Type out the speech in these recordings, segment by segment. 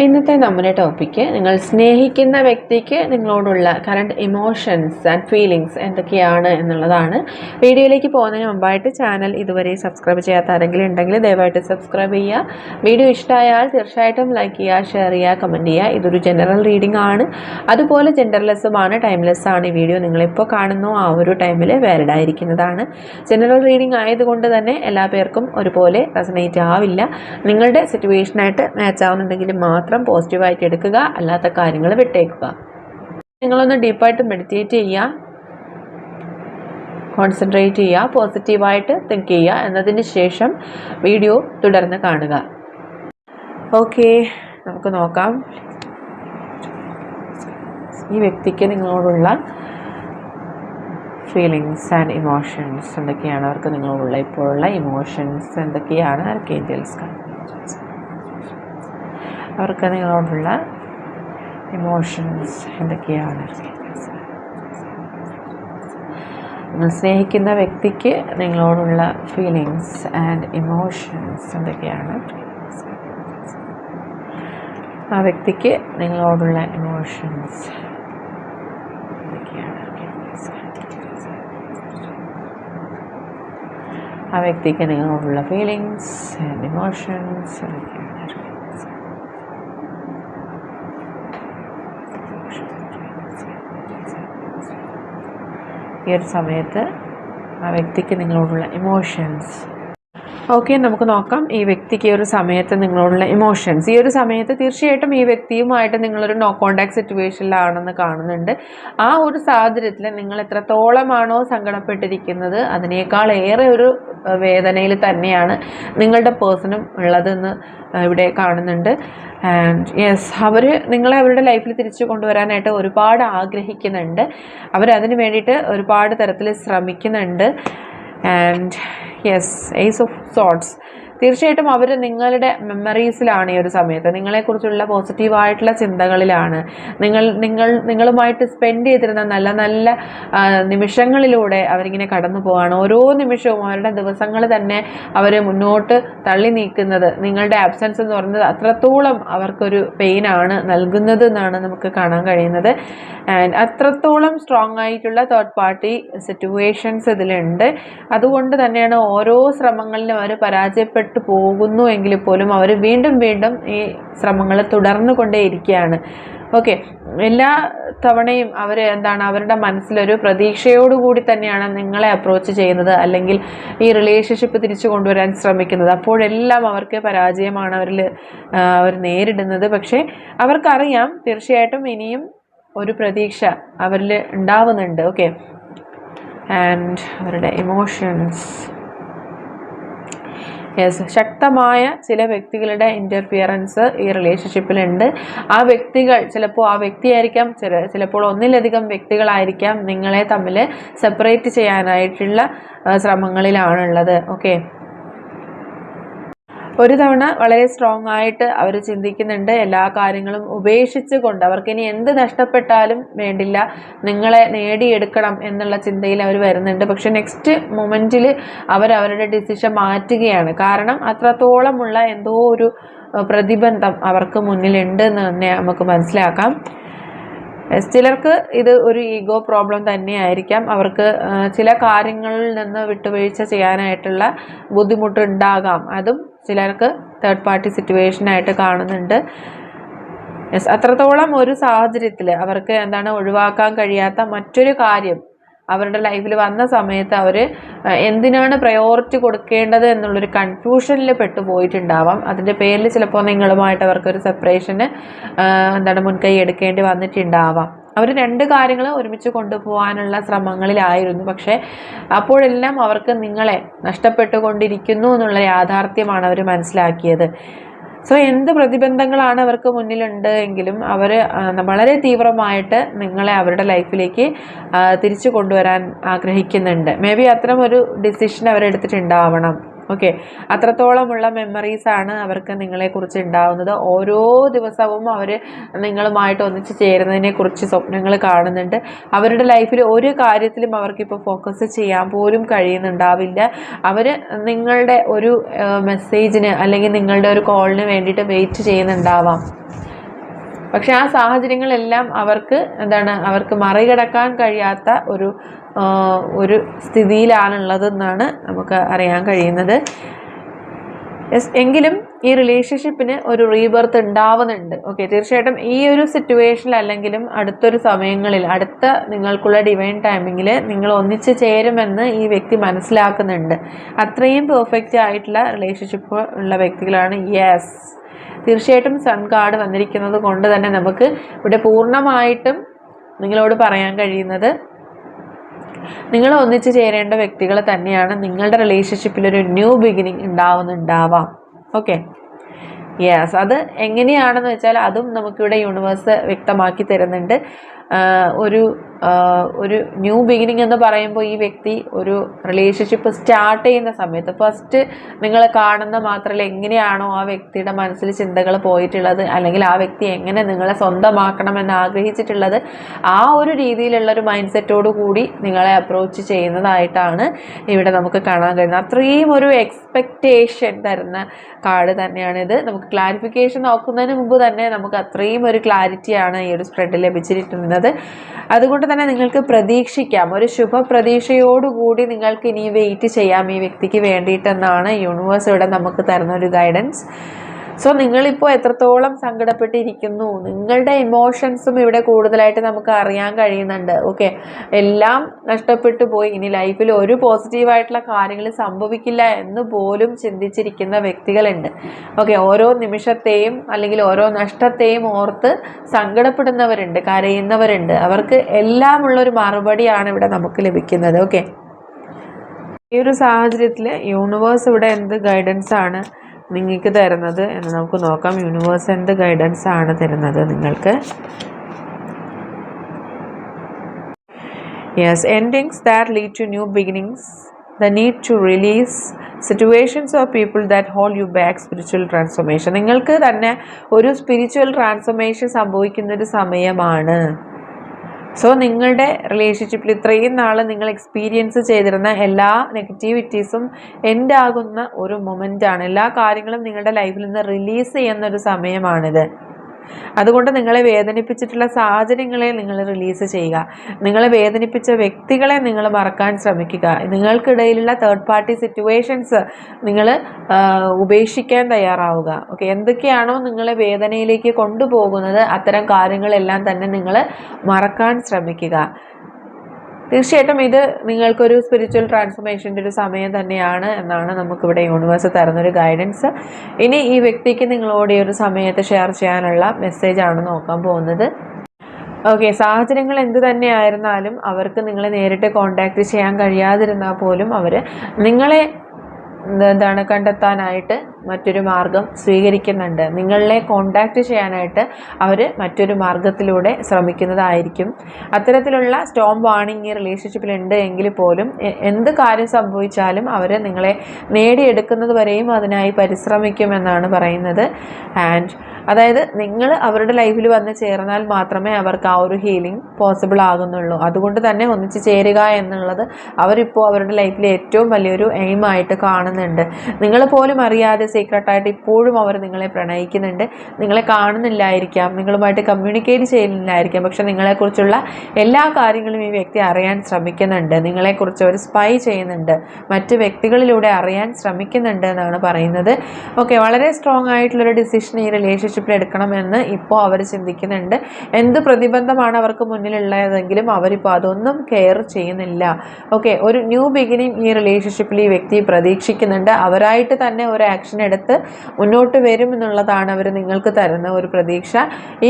ഇന്നത്തെ നമ്മുടെ ടോപ്പിക്ക് നിങ്ങൾ സ്നേഹിക്കുന്ന വ്യക്തിക്ക് നിങ്ങളോടുള്ള കറണ്ട് ഇമോഷൻസ് ആൻഡ് ഫീലിങ്സ് എന്തൊക്കെയാണ് എന്നുള്ളതാണ്. വീഡിയോയിലേക്ക് പോകുന്നതിന് മുമ്പായിട്ട് ചാനൽ ഇതുവരെ സബ്സ്ക്രൈബ് ചെയ്യാത്ത ആരെങ്കിലും ഉണ്ടെങ്കിൽ ദയവായിട്ട് സബ്സ്ക്രൈബ് ചെയ്യുക. വീഡിയോ ഇഷ്ടമായാൽ തീർച്ചയായിട്ടും ലൈക്ക് ചെയ്യുക ഷെയർ ചെയ്യുക കമന്റ് ചെയ്യുക. ഇതൊരു ജനറൽ റീഡിംഗ് ആണ്. അതുപോലെ ജെൻഡർലെസ്സുമാണ് ടൈംലെസ് ആണ് ഈ വീഡിയോ നിങ്ങളിപ്പോൾ കാണുന്നു. ആ ഒരു ടൈമിൽ വാലിഡ് ആയിരിക്കുന്നതാണ്. ജനറൽ റീഡിംഗ് ആയതുകൊണ്ട് തന്നെ എല്ലാ പേർക്കും ഒരുപോലെ റെസനേറ്റ് ആവില്ല. നിങ്ങളുടെ സിറ്റുവേഷനായിട്ട് മാച്ച് ആവുന്നുണ്ടെങ്കിൽ മാത്രം പോസിറ്റീവായിട്ട് എടുക്കുക അല്ലാത്ത കാര്യങ്ങൾ വിട്ടേക്കുക. നിങ്ങളൊന്ന് ഡീപ്പായിട്ട് മെഡിറ്റേറ്റ് ചെയ്യുക. കോൺസെൻട്രേറ്റ് ചെയ്യുക. പോസിറ്റീവായിട്ട് തിങ്ക് ചെയ്യുക. എന്നതിന് ശേഷം വീഡിയോ തുടർന്ന് കാണുക. ഓക്കെ നമുക്ക് നോക്കാം. ഈ വ്യക്തിക്ക് നിങ്ങളോടുള്ള ഫീലിങ്സ് ആൻഡ് ഇമോഷൻസ് എന്തൊക്കെയാണ്? അവർക്ക് നിങ്ങളോടുള്ള ഇപ്പോഴുള്ള ഇമോഷൻസ് എന്തൊക്കെയാണ്? ആർക്കേഞ്ചൽസ് അവർക്ക് നിങ്ങളോടുള്ള ഇമോഷൻസ് എന്തൊക്കെയാണ്? നിങ്ങൾ സ്നേഹിക്കുന്ന വ്യക്തിക്ക് നിങ്ങളോടുള്ള ഫീലിങ്സ് ആൻഡ് ഇമോഷൻസ് എന്തൊക്കെയാണ്? ആ വ്യക്തിക്ക് നിങ്ങളോടുള്ള ഇമോഷൻസ് എന്തൊക്കെയാണ്? ആ വ്യക്തിക്ക് നിങ്ങളോടുള്ള ഫീലിങ്സ് ആൻഡ് ഇമോഷൻസ് എന്തൊക്കെയാണ്? ഈ ഒരു സമയത്ത് ആ വ്യക്തിക്ക് നിങ്ങളോടുള്ള ഇമോഷൻസ് ഓക്കെ നമുക്ക് നോക്കാം. ഈ വ്യക്തിക്ക് ഒരു സമയത്ത് നിങ്ങളോടുള്ള ഇമോഷൻസ് ഈ ഒരു സമയത്ത് തീർച്ചയായിട്ടും ഈ വ്യക്തിയുമായിട്ട് നിങ്ങളൊരു നോ കോണ്ടാക്ട് സിറ്റുവേഷനിലാണെന്ന് കാണുന്നുണ്ട്. ആ ഒരു സാഹചര്യത്തിൽ നിങ്ങൾ എത്രത്തോളമാണോ സങ്കടപ്പെട്ടിരിക്കുന്നത് അതിനേക്കാൾ ഏറെ ഒരു വേദനയിൽ തന്നെയാണ് നിങ്ങളുടെ പേഴ്സണും ഉള്ളതെന്ന് ഇവിടെ കാണുന്നുണ്ട്. ആൻഡ് യെസ് അവർ നിങ്ങളെ അവരുടെ ലൈഫിൽ തിരിച്ചു കൊണ്ടുവരാനായിട്ട് ഒരുപാട് ആഗ്രഹിക്കുന്നുണ്ട്. അവരതിന് വേണ്ടിയിട്ട് ഒരുപാട് തരത്തിൽ ശ്രമിക്കുന്നുണ്ട്. And yes ace of swords തീർച്ചയായിട്ടും അവർ നിങ്ങളുടെ മെമ്മറീസിലാണ് ഈ ഒരു സമയത്ത്. നിങ്ങളെക്കുറിച്ചുള്ള പോസിറ്റീവായിട്ടുള്ള ചിന്തകളിലാണ്. നിങ്ങൾ നിങ്ങൾ നിങ്ങളുമായിട്ട് സ്പെൻഡ് ചെയ്തിരുന്ന നല്ല നല്ല നിമിഷങ്ങളിലൂടെ അവരിങ്ങനെ കടന്നു പോവാണ്. ഓരോ നിമിഷവും അവരുടെ ദിവസങ്ങൾ തന്നെ അവർ മുന്നോട്ട് തള്ളി നീക്കുന്നത് നിങ്ങളുടെ ആബ്സെൻസ് എന്ന് പറയുന്നത് അത്രത്തോളം അവർക്കൊരു പെയിനാണ് നൽകുന്നത് എന്നാണ് നമുക്ക് കാണാൻ കഴിയുന്നത്. ആൻഡ് അത്രത്തോളം സ്ട്രോങ് ആയിട്ടുള്ള തേർഡ് പാർട്ടി സിറ്റുവേഷൻസ് ഇതിലുണ്ട്. അതുകൊണ്ട് തന്നെയാണ് ഓരോ ശ്രമങ്ങളിലും അവർ പരാജയപ്പെട്ടു നഷ്ടപ്പെട്ടു പോകുന്നു എങ്കിൽ പോലും അവർ വീണ്ടും വീണ്ടും ഈ ശ്രമങ്ങൾ തുടർന്നു കൊണ്ടേയിരിക്കുകയാണ് ഓക്കെ എല്ലാ തവണയും അവർ എന്താണ് അവരുടെ മനസ്സിലൊരു പ്രതീക്ഷയോടുകൂടി തന്നെയാണ് നിങ്ങളെ അപ്രോച്ച് ചെയ്യുന്നത് അല്ലെങ്കിൽ ഈ റിലേഷൻഷിപ്പ് തിരിച്ചു കൊണ്ടുവരാൻ ശ്രമിക്കുന്നത്. അപ്പോഴെല്ലാം അവർക്ക് പരാജയമാണ് അവരിൽ അവർ നേരിടുന്നത്. പക്ഷേ അവർക്കറിയാം തീർച്ചയായിട്ടും ഇനിയും ഒരു പ്രതീക്ഷ അവരിൽ ഉണ്ടാവുന്നുണ്ട്. ഓക്കെ ആൻഡ് അവരുടെ ഇമോഷൻസ് ശക്തമായ ചില വ്യക്തികളുടെ ഇന്റർഫിയറൻസ് ഈ റിലേഷൻഷിപ്പിലുണ്ട് ആ വ്യക്തികൾ ചിലപ്പോൾ ആ വ്യക്തിയായിരിക്കാം ചില ചിലപ്പോൾ ഒന്നിലധികം വ്യക്തികളായിരിക്കാം നിങ്ങളെ തമ്മിൽ സെപ്പറേറ്റ് ചെയ്യാനായിട്ടുള്ള ശ്രമങ്ങളിലാണുള്ളത്. ഓക്കെ ഒരു തവണ വളരെ സ്ട്രോങ് ആയിട്ട് അവർ ചിന്തിക്കുന്നുണ്ട്. എല്ലാ കാര്യങ്ങളും ഉപേക്ഷിച്ച് കൊണ്ട് അവർക്കിനി എന്ത് നഷ്ടപ്പെട്ടാലും വേണ്ടില്ല. നിങ്ങളെ നേടിയെടുക്കണം എന്നുള്ള ചിന്തയിൽ അവർ വരുന്നുണ്ട്. പക്ഷെ നെക്സ്റ്റ് മൊമെന്റിൽ അവരുടെ ഡിസിഷൻ മാറ്റുകയാണ്. കാരണം അത്രത്തോളമുള്ള എന്തോ ഒരു പ്രതിബന്ധം അവർക്ക് മുന്നിലുണ്ട് എന്ന് തന്നെ നമുക്ക് മനസ്സിലാക്കാം. ചിലർക്ക് ഇത് ഒരു ഈഗോ പ്രോബ്ലം തന്നെയായിരിക്കാം. അവർക്ക് ചില കാര്യങ്ങളിൽ നിന്ന് വിട്ടുവീഴ്ച ചെയ്യാനായിട്ടുള്ള ബുദ്ധിമുട്ട് ഉണ്ടാകാം അതും ചിലർക്ക് തേർഡ് പാർട്ടി സിറ്റുവേഷനായിട്ട് കാണുന്നുണ്ട്. യെസ് അത്രത്തോളം ഒരു സാഹചര്യത്തിൽ അവർക്ക് എന്താണ് ഒഴിവാക്കാൻ കഴിയാത്ത മറ്റൊരു കാര്യം അവരുടെ ലൈഫിൽ വന്ന സമയത്ത് അവർ എന്തിനാണ് പ്രയോറിറ്റി കൊടുക്കേണ്ടത് എന്നുള്ളൊരു കൺഫ്യൂഷനിൽ പെട്ടുപോയിട്ടുണ്ടാവാം. അതിന്റെ പേരിൽ ചിലപ്പോൾ നിങ്ങളുമായിട്ട് അവർക്കൊരു സെപ്പറേഷന് എന്താണ് മുൻകൈ എടുക്കേണ്ടി വന്നിട്ടുണ്ടാവാം. അവർ രണ്ട് കാര്യങ്ങൾ ഒരുമിച്ച് കൊണ്ടുപോകാനുള്ള ശ്രമങ്ങളിലായിരുന്നു. പക്ഷേ അപ്പോഴെല്ലാം അവർക്ക് നിങ്ങളെ നഷ്ടപ്പെട്ടുകൊണ്ടിരിക്കുന്നു എന്നുള്ള യാഥാർത്ഥ്യമാണ് അവർ മനസ്സിലാക്കിയത്. സോ എന്ത് പ്രതിബന്ധങ്ങളാണ് അവർക്ക് മുന്നിലുണ്ട് എങ്കിലും അവർ വളരെ തീവ്രമായിട്ട് നിങ്ങളെ അവരുടെ ലൈഫിലേക്ക് തിരിച്ചു കൊണ്ടുവരാൻ ആഗ്രഹിക്കുന്നുണ്ട്. മേ ബി അത്തരം ഒരു ഡിസിഷൻ അവരെടുത്തിട്ടുണ്ടാവണം. ഓക്കെ അത്രത്തോളമുള്ള മെമ്മറീസാണ് അവർക്ക് നിങ്ങളെക്കുറിച്ച് ഉണ്ടാവുന്നത്. ഓരോ ദിവസവും അവർ നിങ്ങളുമായിട്ട് ഒന്നിച്ച് ചേരുന്നതിനെക്കുറിച്ച് സ്വപ്നങ്ങൾ കാണുന്നുണ്ട്. അവരുടെ ലൈഫിൽ ഒരു കാര്യത്തിലും അവർക്കിപ്പോൾ ഫോക്കസ് ചെയ്യാൻ പോലും കഴിയുന്നുണ്ടാവില്ല. അവർ നിങ്ങളുടെ ഒരു മെസ്സേജിന് അല്ലെങ്കിൽ നിങ്ങളുടെ ഒരു കോളിന് വേണ്ടിയിട്ട് വെയിറ്റ് ചെയ്യുന്നുണ്ടാവാം. പക്ഷെ ആ സാഹചര്യങ്ങളെല്ലാം അവർക്ക് എന്താണ് അവർക്ക് മറികടക്കാൻ കഴിയാത്ത ഒരു ഒരു സ്ഥിതിയിലാണുള്ളതെന്നാണ് നമുക്ക് അറിയാൻ കഴിയുന്നത്. എങ്കിലും ഈ റിലേഷൻഷിപ്പിന് ഒരു റീബർത്ത് ഉണ്ടാവുന്നുണ്ട്. ഓക്കെ തീർച്ചയായിട്ടും ഈ ഒരു സിറ്റുവേഷനിൽ അല്ലെങ്കിലും അടുത്തൊരു സമയങ്ങളിൽ അടുത്ത നിങ്ങൾക്കുള്ള ഡിവൈൻ ടൈമിങ്ങിൽ നിങ്ങൾ ഒന്നിച്ച് ചേരുമെന്ന് ഈ വ്യക്തി മനസ്സിലാക്കുന്നുണ്ട്. അത്രയും പെർഫെക്റ്റ് ആയിട്ടുള്ള റിലേഷൻഷിപ്പ് ഉള്ള വ്യക്തികളാണ് യെസ്. തീർച്ചയായിട്ടും സൺ കാർഡ് വന്നിരിക്കുന്നത് കൊണ്ട് തന്നെ നമുക്ക് ഇവിടെ പൂർണമായിട്ടും നിങ്ങളോട് പറയാൻ കഴിയുന്നത് നിങ്ങൾ ഒന്നിച്ച് ചേരേണ്ട വ്യക്തികൾ തന്നെയാണ് നിങ്ങളുടെ റിലേഷൻഷിപ്പിൽ ഒരു ന്യൂ ബിഗിനിങ് ഉണ്ടാവുന്നുണ്ടാവാം. ഓക്കെ യെസ് അത് എങ്ങനെയാണെന്ന് വെച്ചാൽ അതും നമുക്കിവിടെ യൂണിവേഴ്സ് വ്യക്തമാക്കി തരുന്നുണ്ട്. ഒരു ഒരു ന്യൂ ബിഗിനിങ് എന്ന് പറയുമ്പോൾ ഈ വ്യക്തി ഒരു റിലേഷൻഷിപ്പ് സ്റ്റാർട്ട് ചെയ്യുന്ന സമയത്ത് ഫസ്റ്റ് നിങ്ങൾ കാണുന്ന മാത്രമല്ല എങ്ങനെയാണോ ആ വ്യക്തിയുടെ മനസ്സിൽ ചിന്തകൾ പോയിട്ടുള്ളത് അല്ലെങ്കിൽ ആ വ്യക്തി എങ്ങനെ നിങ്ങളെ സ്വന്തമാക്കണമെന്ന് ആഗ്രഹിച്ചിട്ടുള്ളത് ആ ഒരു രീതിയിലുള്ള ഒരു മൈൻഡ് സെറ്റോട് കൂടി നിങ്ങളെ അപ്രോച്ച് ചെയ്യുന്നതായിട്ടാണ് ഇവിടെ നമുക്ക് കാണാൻ കഴിയുന്നത്. അത്രയും ഒരു എക്സ്പെക്റ്റേഷൻ തരുന്ന കാർഡ് തന്നെയാണിത് നമുക്ക് ക്ലാരിഫിക്കേഷൻ നോക്കുന്നതിന് മുമ്പ് തന്നെ നമുക്ക് അത്രയും ഒരു ക്ലാരിറ്റിയാണ് ഈ ഒരു സ്പ്രെഡ് ലഭിച്ചിരിക്കുന്നത്. അതുകൊണ്ട് തന്നെ നിങ്ങൾക്ക് പ്രതീക്ഷിക്കാം. ഒരു ശുഭ പ്രതീക്ഷയോടുകൂടി നിങ്ങൾക്ക് ഇനി വെയിറ്റ് ചെയ്യാം ഈ വ്യക്തിക്ക് വേണ്ടിയിട്ടെന്നാണ് യൂണിവേഴ്സ് ഇവിടെ നമുക്ക് തരുന്ന ഒരു ഗൈഡൻസ് സോ നിങ്ങളിപ്പോൾ എത്രത്തോളം സങ്കടപ്പെട്ടിരിക്കുന്നു? നിങ്ങളുടെ ഇമോഷൻസും ഇവിടെ കൂടുതലായിട്ട് നമുക്ക് അറിയാൻ കഴിയുന്നുണ്ട്. ഓക്കെ എല്ലാം നഷ്ടപ്പെട്ടു പോയി. ഇനി ലൈഫിൽ ഒരു പോസിറ്റീവായിട്ടുള്ള കാര്യങ്ങൾ സംഭവിക്കില്ല എന്ന് പോലും ചിന്തിച്ചിരിക്കുന്ന വ്യക്തികളുണ്ട്. ഓക്കെ ഓരോ നിമിഷത്തെയും അല്ലെങ്കിൽ ഓരോ നഷ്ടത്തെയും ഓർത്ത് സങ്കടപ്പെടുന്നവരുണ്ട് കരയുന്നവരുണ്ട്. അവർക്ക് എല്ലാമുള്ളൊരു മറുപടിയാണ് ഇവിടെ നമുക്ക് ലഭിക്കുന്നത്. ഓക്കെ ഈ ഒരു സാഹചര്യത്തിൽ യൂണിവേഴ്സ് ഇവിടെ എന്ത് ഗൈഡൻസ് ആണ്? നിങ്ങൾക്ക് തരുന്നത് എന്ന് നമുക്ക് നോക്കാം. യൂണിവേഴ്സ് എന്ത് ഗൈഡൻസ് ആണ് തരുന്നത് നിങ്ങൾക്ക്. Yes endings that lead to new beginnings the need to release situations of people that hold you back spiritual transformation നിങ്ങൾക്ക് തന്നെ ഒരു സ്പിരിച്വൽ ട്രാൻസ്ഫോർമേഷൻ സംഭവിക്കുന്നൊരു സമയമാണ്. സോ നിങ്ങളുടെ റിലേഷൻഷിപ്പിൽ ഇത്രയും നാൾ നിങ്ങൾ എക്സ്പീരിയൻസ് ചെയ്തിരുന്ന എല്ലാ നെഗറ്റിവിറ്റീസും എൻഡ് ആകുന്ന ഒരു മൊമെന്റാണ് എല്ലാ കാര്യങ്ങളും നിങ്ങളുടെ ലൈഫിൽ നിന്ന് റിലീസ് ചെയ്യുന്ന ഒരു സമയമാണിത്. അതുകൊണ്ട് നിങ്ങളെ വേദനിപ്പിച്ചിട്ടുള്ള സാഹചര്യങ്ങളെ നിങ്ങൾ റിലീസ് ചെയ്യുക. നിങ്ങളെ വേദനിപ്പിച്ച വ്യക്തികളെ നിങ്ങൾ മറക്കാൻ ശ്രമിക്കുക. നിങ്ങൾക്കിടയിലുള്ള തേർഡ് പാർട്ടി സിറ്റുവേഷൻസ് നിങ്ങൾ ഉപേക്ഷിക്കാൻ തയ്യാറാവുക. ഓക്കെ എന്തൊക്കെയാണോ നിങ്ങളെ വേദനയിലേക്ക് കൊണ്ടുപോകുന്നത് അത്തരം കാര്യങ്ങളെല്ലാം തന്നെ നിങ്ങൾ മറക്കാൻ ശ്രമിക്കുക. തീർച്ചയായിട്ടും ഇത് നിങ്ങൾക്കൊരു സ്പിരിച്വൽ ട്രാൻസ്ഫോർമേഷന്റെ ഒരു സമയം തന്നെയാണ് എന്നാണ് നമുക്കിവിടെ യൂണിവേഴ്സ് തരുന്നൊരു ഗൈഡൻസ് ഇനി ഈ വ്യക്തിക്ക് നിങ്ങളോട് ഈ ഒരു സമയത്ത് ഷെയർ ചെയ്യാനുള്ള മെസ്സേജാണ് നോക്കാൻ പോകുന്നത്. ഓക്കെ സാഹചര്യങ്ങൾ എന്ത് തന്നെയായിരുന്നാലും അവർക്ക് നിങ്ങളെ നേരിട്ട് കോണ്ടാക്ട് ചെയ്യാൻ കഴിയാതിരുന്നാൽ പോലും അവർ നിങ്ങളെ എന്താണ് കണ്ടെത്താനായിട്ട് മറ്റൊരു മാർഗം സ്വീകരിക്കുന്നുണ്ട്. നിങ്ങളെ കോണ്ടാക്റ്റ് ചെയ്യാനായിട്ട് അവർ മറ്റൊരു മാർഗത്തിലൂടെ ശ്രമിക്കുന്നതായിരിക്കും. അത്തരത്തിലുള്ള സ്റ്റോം വാണിംഗ് ഈ റിലേഷൻഷിപ്പിൽ ഉണ്ട് എങ്കിൽ പോലും എന്ത് കാര്യം സംഭവിച്ചാലും അവർ നിങ്ങളെ നേടിയെടുക്കുന്നത് വരെയും അതിനായി പരിശ്രമിക്കുമെന്നാണ് പറയുന്നത്. ആൻഡ് അതായത് നിങ്ങൾ അവരുടെ ലൈഫിൽ വന്ന് ചേർന്നാൽ മാത്രമേ അവർക്ക് ആ ഒരു ഹീലിംഗ് പോസിബിൾ ആകുന്നുള്ളൂ. അതുകൊണ്ട് തന്നെ ഒന്നിച്ച് ചേരുക എന്നുള്ളത് അവരിപ്പോൾ അവരുടെ ലൈഫിൽ ഏറ്റവും വലിയൊരു എയിമായിട്ട് കാണുന്നുണ്ട്. നിങ്ങൾ പോലും അറിയാതെ സീക്രട്ടായിട്ട് ഇപ്പോഴും അവർ നിങ്ങളെ പ്രണയിക്കുന്നുണ്ട്. നിങ്ങളെ കാണുന്നില്ലായിരിക്കാം. നിങ്ങളുമായിട്ട് കമ്മ്യൂണിക്കേറ്റ് ചെയ്യുന്നില്ലായിരിക്കാം. പക്ഷെ നിങ്ങളെക്കുറിച്ചുള്ള എല്ലാ കാര്യങ്ങളും ഈ വ്യക്തി അറിയാൻ ശ്രമിക്കുന്നുണ്ട്. നിങ്ങളെക്കുറിച്ച് ഒരു സ്പൈ ചെയ്യുന്നുണ്ട്. മറ്റ് വ്യക്തികളിലൂടെ അറിയാൻ ശ്രമിക്കുന്നുണ്ട് എന്നാണ് പറയുന്നത്. ഓക്കെ വളരെ സ്ട്രോങ് ആയിട്ടുള്ളൊരു ഡിസിഷൻ ഈ റിലേഷൻഷിപ്പിൽ എടുക്കണമെന്ന് ഇപ്പോൾ അവർ ചിന്തിക്കുന്നുണ്ട്. എന്ത് പ്രതിബന്ധമാണ് അവർക്ക് മുന്നിലുള്ളതെങ്കിലും അവരിപ്പോൾ അതൊന്നും കെയർ ചെയ്യുന്നില്ല. ഓക്കെ ഒരു ന്യൂ ബിഗിനിങ് ഈ റിലേഷൻഷിപ്പിൽ ഈ വ്യക്തി പ്രതീക്ഷിക്കുന്നുണ്ട്. അവരായിട്ട് തന്നെ ഒരു ആക്ഷൻ എടുത്ത് മുന്നോട്ട് വരും എന്നുള്ളതാണ് അവർ നിങ്ങൾക്ക് തരുന്ന ഒരു പ്രതീക്ഷ.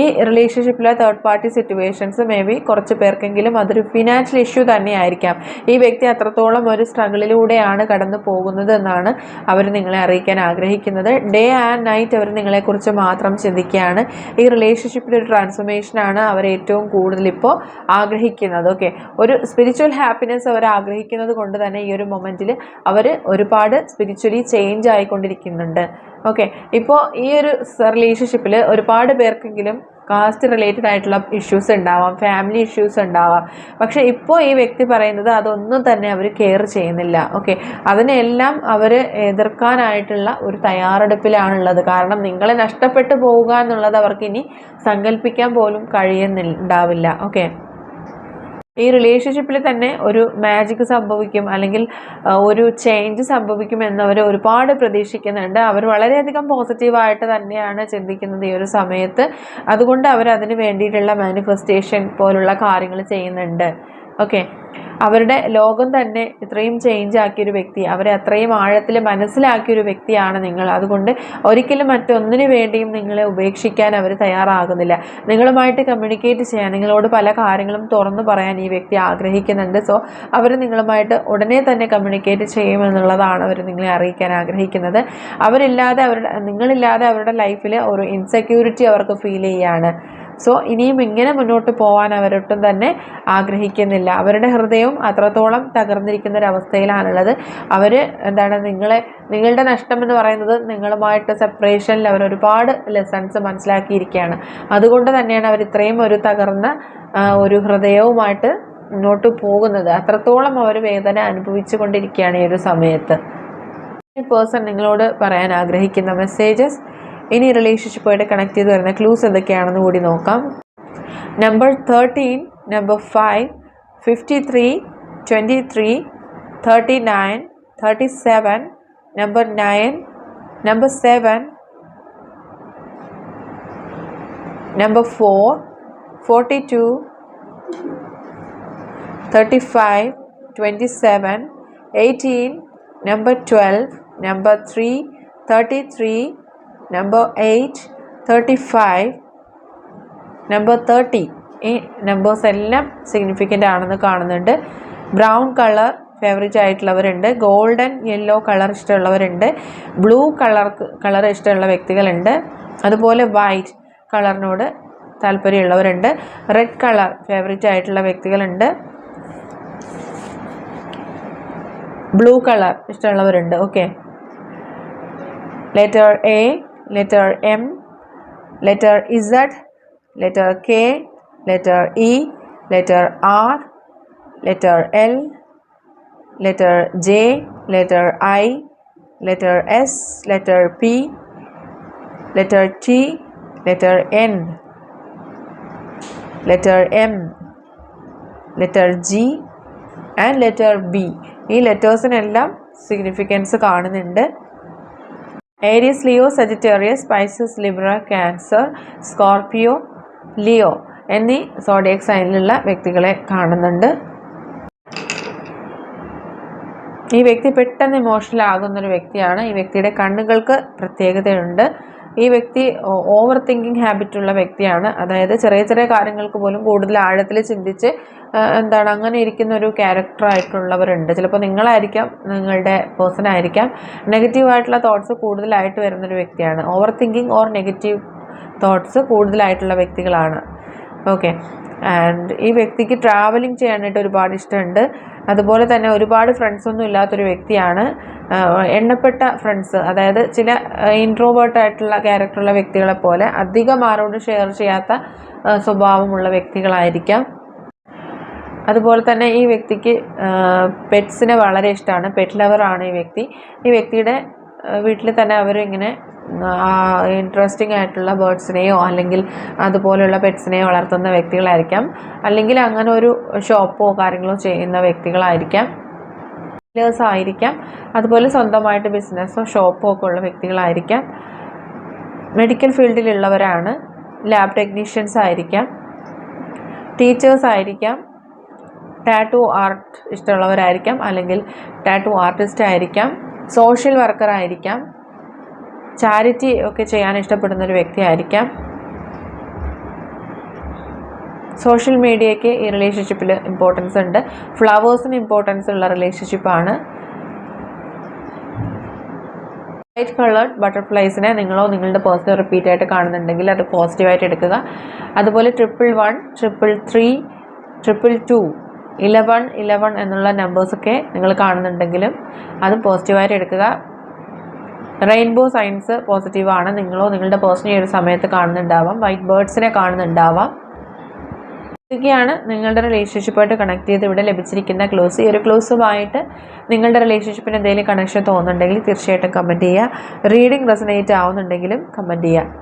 ഈ റിലേഷൻഷിപ്പിലെ third party situations may be കുറച്ച് പേർക്കെങ്കിലും അതൊരു ഫിനാൻഷ്യൽ ഇഷ്യൂ തന്നെയായിരിക്കാം. ഈ വ്യക്തി അത്രത്തോളം ഒരു സ്ട്രഗിളിലൂടെയാണ് കടന്നു പോകുന്നത് എന്നാണ് അവർ നിങ്ങളെ അറിയിക്കാൻ ആഗ്രഹിക്കുന്നത്. ഡേ ആൻഡ് നൈറ്റ് അവർ നിങ്ങളെക്കുറിച്ച് മാത്രം ചിന്തിക്കുകയാണ്. ഈ റിലേഷൻഷിപ്പിൽ ഒരു ട്രാൻസ്ഫോർമേഷനാണ് അവർ ഏറ്റവും കൂടുതൽ ഇപ്പോൾ ആഗ്രഹിക്കുന്നത്. ഓക്കെ ഒരു സ്പിരിച്വൽ ഹാപ്പിനെസ് അവർ ആഗ്രഹിക്കുന്നത് കൊണ്ട് തന്നെ ഈ ഒരു മൊമെന്റിൽ അവർ ഒരുപാട് സ്പിരിച്വലി ചേഞ്ച് ആയിക്കൊണ്ടിരിക്കുന്നുണ്ട്. ഓക്കെ ഇപ്പോൾ ഈ ഒരു റിലേഷൻഷിപ്പിൽ ഒരുപാട് പേർക്കെങ്കിലും കാസ്റ്റ് റിലേറ്റഡ് ആയിട്ടുള്ള ഇഷ്യൂസ് ഉണ്ടാവാം ഫാമിലി ഇഷ്യൂസ് ഉണ്ടാവാം. പക്ഷേ ഇപ്പോൾ ഈ വ്യക്തി പറയുന്നത് അതൊന്നും തന്നെ അവർ കെയർ ചെയ്യുന്നില്ല. ഓക്കെ അതിനെല്ലാം അവർ എതിർക്കാനായിട്ടുള്ള ഒരു തയ്യാറെടുപ്പിലാണുള്ളത്. കാരണം നിങ്ങളെ നഷ്ടപ്പെട്ടു പോവുക എന്നുള്ളത് അവർക്ക് ഇനി സങ്കല്പിക്കാൻ പോലും കഴിയുന്നുണ്ടാവില്ല ഓക്കെ ഈ റിലേഷൻഷിപ്പിൽ തന്നെ ഒരു മാജിക് സംഭവിക്കും അല്ലെങ്കിൽ ഒരു ചേഞ്ച് സംഭവിക്കും എന്നവർ ഒരുപാട് പ്രതീക്ഷിക്കുന്നുണ്ട്. അവർ വളരെയധികം പോസിറ്റീവായിട്ട് തന്നെയാണ് ചിന്തിക്കുന്നത് ഈ ഒരു സമയത്ത്. അതുകൊണ്ട് അവർ അതിന് വേണ്ടിയിട്ടുള്ള മാനിഫെസ്റ്റേഷൻ പോലുള്ള കാര്യങ്ങൾ ചെയ്യുന്നുണ്ട്. ഓക്കെ അവരുടെ ലോകം തന്നെ ഇത്രയും ചേഞ്ച് ആക്കിയൊരു വ്യക്തി അവരെ അത്രയും ആഴത്തിൽ മനസ്സിലാക്കിയൊരു വ്യക്തിയാണ് നിങ്ങൾ. അതുകൊണ്ട് ഒരിക്കലും മറ്റൊന്നിനു വേണ്ടിയും നിങ്ങളെ ഉപേക്ഷിക്കാൻ അവർ തയ്യാറാകുന്നില്ല. നിങ്ങളുമായിട്ട് കമ്മ്യൂണിക്കേറ്റ് ചെയ്യാൻ നിങ്ങളോട് പല കാര്യങ്ങളും തുറന്നു പറയാൻ ഈ വ്യക്തി ആഗ്രഹിക്കുന്നുണ്ട്. സോ അവർ നിങ്ങളുമായിട്ട് ഉടനെ തന്നെ കമ്മ്യൂണിക്കേറ്റ് ചെയ്യുമെന്നുള്ളതാണ് അവർ നിങ്ങളെ അറിയിക്കാൻ ആഗ്രഹിക്കുന്നത്. അവരില്ലാതെ അവരുടെ നിങ്ങളില്ലാതെ അവരുടെ ലൈഫിൽ ഒരു ഇൻസെക്യൂരിറ്റി അവർക്ക് ഫീൽ ചെയ്യുകയാണ് സോ ഇനിയും ഇങ്ങനെ മുന്നോട്ട് പോകാൻ അവരൊട്ടും തന്നെ ആഗ്രഹിക്കുന്നില്ല. അവരുടെ ഹൃദയവും അത്രത്തോളം തകർന്നിരിക്കുന്ന ഒരു അവർ എന്താണ് നിങ്ങളെ നിങ്ങളുടെ നഷ്ടം എന്ന് പറയുന്നത് നിങ്ങളുമായിട്ട് സെപ്പറേഷനിൽ അവർ ഒരുപാട് ലെസൺസ് മനസ്സിലാക്കിയിരിക്കുകയാണ്. അതുകൊണ്ട് തന്നെയാണ് അവർ ഇത്രയും ഒരു തകർന്ന ഒരു ഹൃദയവുമായിട്ട് മുന്നോട്ട് പോകുന്നത്. അത്രത്തോളം അവർ വേദന അനുഭവിച്ചു കൊണ്ടിരിക്കുകയാണ് ഈ ഒരു സമയത്ത്. പേഴ്സൺ നിങ്ങളോട് പറയാൻ ആഗ്രഹിക്കുന്ന മെസ്സേജസ് ഇനി റിലേഷൻഷിപ്പുമായിട്ട് കണക്ട് ചെയ്ത് വരുന്ന ക്ലൂസ് എന്തൊക്കെയാണെന്ന് കൂടി നോക്കാം. Number thirteen number five fifty three twenty three thirty nine thirty seven number nine number seven number four forty two thirty five twenty seven eighteen number twelve number three thirty three eight thirty five number thirty ഈ numbers എല്ലാം significant ആണെന്ന് കാണുന്നുണ്ട്. Brown colour favourite ആയിട്ടുള്ളവരുണ്ട്. Golden yellow colour ഇഷ്ടമുള്ളവരുണ്ട്. Blue colour colour ഇഷ്ടമുള്ള വ്യക്തികളുണ്ട്. അതുപോലെ white കളറിനോട് താല്പര്യമുള്ളവരുണ്ട്. റെഡ് കളർ ഫേവറേറ്റ് ആയിട്ടുള്ള വ്യക്തികളുണ്ട്. Blue colour ഇഷ്ടമുള്ളവരുണ്ട്. Okay letter A letter M, letter Z, letter K, letter E, letter R, letter L, letter J, letter I, letter S, letter P, letter T, letter N, letter M, letter G and letter B. ഈ ലെറ്റേഴ്സിനെല്ലാം significance കാണുന്നുണ്ട് Aries Leo Sagittarius Pisces Libra Cancer Scorpio Leo എന്നീ Zodiac സൈനിലുള്ള വ്യക്തികളെ കാണുന്നുണ്ട്. ഈ വ്യക്തി പെട്ടെന്ന് emotional ആകുന്ന ഒരു വ്യക്തിയാണ്. ഈ വ്യക്തിയുടെ കണ്ണുകൾക്ക് പ്രത്യേകതയുണ്ട്. ഈ വ്യക്തി ഓവർ തിങ്കിങ് ഹാബിറ്റ് ഉള്ള വ്യക്തിയാണ്. അതായത് ചെറിയ ചെറിയ കാര്യങ്ങൾക്ക് പോലും കൂടുതൽ ആഴത്തിൽ ചിന്തിച്ച് എന്താണ് അങ്ങനെ ഇരിക്കുന്ന ഒരു ക്യാരക്ടറായിട്ടുള്ളവരുണ്ട് ചിലപ്പോൾ നിങ്ങളായിരിക്കാം നിങ്ങളുടെ പേഴ്സൺ ആയിരിക്കാം. നെഗറ്റീവായിട്ടുള്ള തോട്ട്സ് കൂടുതലായിട്ട് വരുന്നൊരു വ്യക്തിയാണ്. Over thinking or negative thoughts കൂടുതലായിട്ടുള്ള വ്യക്തികളാണ്. ഓക്കെ ആൻഡ് ഈ വ്യക്തിക്ക് ട്രാവലിംഗ് ചെയ്യാനായിട്ട് ഒരുപാട് ഇഷ്ടമുണ്ട്. അതുപോലെ തന്നെ ഒരുപാട് ഫ്രണ്ട്സൊന്നും ഇല്ലാത്തൊരു വ്യക്തിയാണ് എണ്ണപ്പെട്ട ഫ്രണ്ട്സ് അതായത് ചില ഇൻട്രോവേർട്ട് ആയിട്ടുള്ള ക്യാരക്ടറുള്ള വ്യക്തികളെ പോലെ അധികം ആരോട് ഷെയർ ചെയ്യാത്ത സ്വഭാവമുള്ള വ്യക്തികളായിരിക്കാം. അതുപോലെ തന്നെ ഈ വ്യക്തിക്ക് പെറ്റ്സിനെ വളരെ ഇഷ്ടമാണ്. പെറ്റ് ലവറാണ് ഈ വ്യക്തി. ഈ വ്യക്തിയുടെ വീട്ടിൽ തന്നെ അവരിങ്ങനെ ഇൻട്രസ്റ്റിംഗ് ആയിട്ടുള്ള ബേർഡ്സിനെയോ അല്ലെങ്കിൽ അതുപോലെയുള്ള പെറ്റ്സിനെയോ വളർത്തുന്ന വ്യക്തികളായിരിക്കാം. അല്ലെങ്കിൽ അങ്ങനെ ഒരു ഷോപ്പോ കാര്യങ്ങളോ ചെയ്യുന്ന വ്യക്തികളായിരിക്കാം. ഡീലേഴ്സ് ആയിരിക്കാം. അതുപോലെ സ്വന്തമായിട്ട് ബിസിനസ്സോ ഷോപ്പോ ഒക്കെ ഉള്ള വ്യക്തികളായിരിക്കാം. മെഡിക്കൽ ഫീൽഡിലുള്ളവരാണ് ലാബ് ടെക്നീഷ്യൻസ് ആയിരിക്കാം. ടീച്ചേഴ്സ് ആയിരിക്കാം. ടാറ്റു ആർട്ട് ഇഷ്ടമുള്ളവരായിരിക്കാം. അല്ലെങ്കിൽ ടാറ്റു ആർട്ടിസ്റ്റ് ആയിരിക്കാം. സോഷ്യൽ വർക്കർ ആയിരിക്കാം ചാരിറ്റി ഒക്കെ ചെയ്യാൻ ഇഷ്ടപ്പെടുന്ന ഒരു വ്യക്തിയായിരിക്കാം. സോഷ്യൽ മീഡിയയ്ക്ക് ഈ റിലേഷൻഷിപ്പിൽ ഇമ്പോർട്ടൻസ് ഉണ്ട്. ഫ്ലവേഴ്സിന് ഇമ്പോർട്ടൻസ് ഉള്ള റിലേഷൻഷിപ്പാണ് വൈറ്റ് കളേർഡ് ബട്ടർഫ്ലൈസിനെ നിങ്ങളോ നിങ്ങളുടെ പേഴ്സണൽ റിപ്പീറ്റ് ആയിട്ട് കാണുന്നുണ്ടെങ്കിൽ അത് പോസിറ്റീവായിട്ട് എടുക്കുക. അതുപോലെ triple one triple three triple two eleven eleven എന്നുള്ള നമ്പേഴ്സൊക്കെ നിങ്ങൾ കാണുന്നുണ്ടെങ്കിലും അത് പോസിറ്റീവായിട്ട് എടുക്കുക. റെയിൻബോ സൈൻസ് പോസിറ്റീവാണ് നിങ്ങളോ നിങ്ങളുടെ പേഴ്സണൽ ഒരു സമയത്ത് കാണുന്നുണ്ടാവാം. വൈറ്റ് ബേർഡ്സിനെ കാണുന്നുണ്ടാവാം. ഇതൊക്കെയാണ് നിങ്ങളുടെ റിലേഷൻഷിപ്പായിട്ട് കണക്ട് ചെയ്ത് ഇവിടെ ലഭിച്ചിരിക്കുന്ന ക്ലോസ് ഈ ഒരു ക്ലോസുമായിട്ട് നിങ്ങളുടെ റിലേഷൻഷിപ്പിന് എന്തെങ്കിലും കണക്ഷൻ തോന്നുന്നുണ്ടെങ്കിൽ തീർച്ചയായിട്ടും കമന്റ് ചെയ്യുക. റീഡിംഗ് റെസനേറ്റ് ആവുന്നുണ്ടെങ്കിലും കമന്റ് ചെയ്യുക.